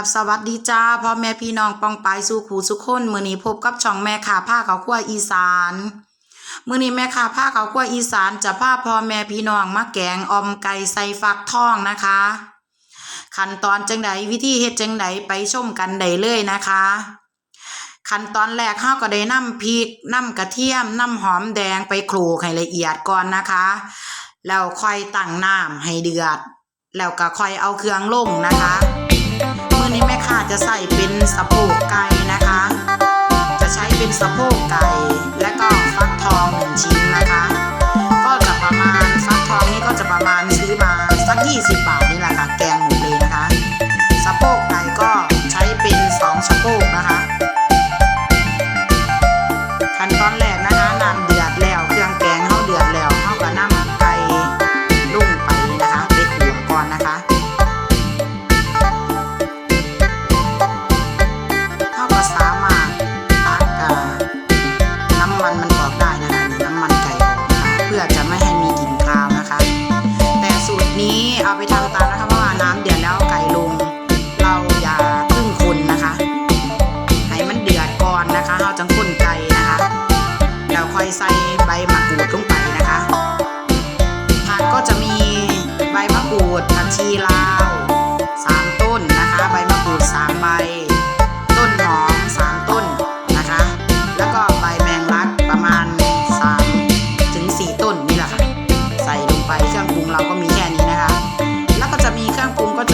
บสวัสดีจ้าพ่อแม่พี่น้องปองปายสู่ขู่สุขคนมือนี้พบกับช่องแม่ขาผ้าเขาวคั่วอีสานมือนี้แม่ขาผ้าเขาวคั่วอีสานจะพาพ่อแม่พี่น้องมาแกงอมไก่ใส่ฟักทองนะคะ ขั้นตอนจังใดวิธีเฮ็ดจังใดไปชมกันได้เลยนะคะ ขั้นตอนแรกเฮาก็ได้นำพริกนำกระเทียมนำหอมแดงไปโขลกให้ละเอียดก่อนนะคะแล้วค่อยตั้งน้ำให้เดือด แล้วก็ค่อยเอาเครื่องลงนะคะ นี้แม่ค้าจะใส่เป็นสะโพกไก่นะคะ จะใช้เป็นสะโพกไก่ื่อจะไม่ให้มีกลิ่นคาวนะคะ แต่สูตรนี้เอาไปทำตามนะคะเพราะว่าน้ำเดือดแล้วไก่ลง เราอย่าพึ่งคนนะคะ ให้มันเดือดก่อนนะคะเราจังคนไก่นะคะเดี๋ยวค่อยใส่ใบมะกรูดลงไปนะคะผักก็จะมีใบมะกรูดผักชีลาวสามต้นนะคะ ใบมะกรูดสามใบ เราก็มีแค่นี้นะคะ แล้วก็จะมีเครื่องปรุงก็จะ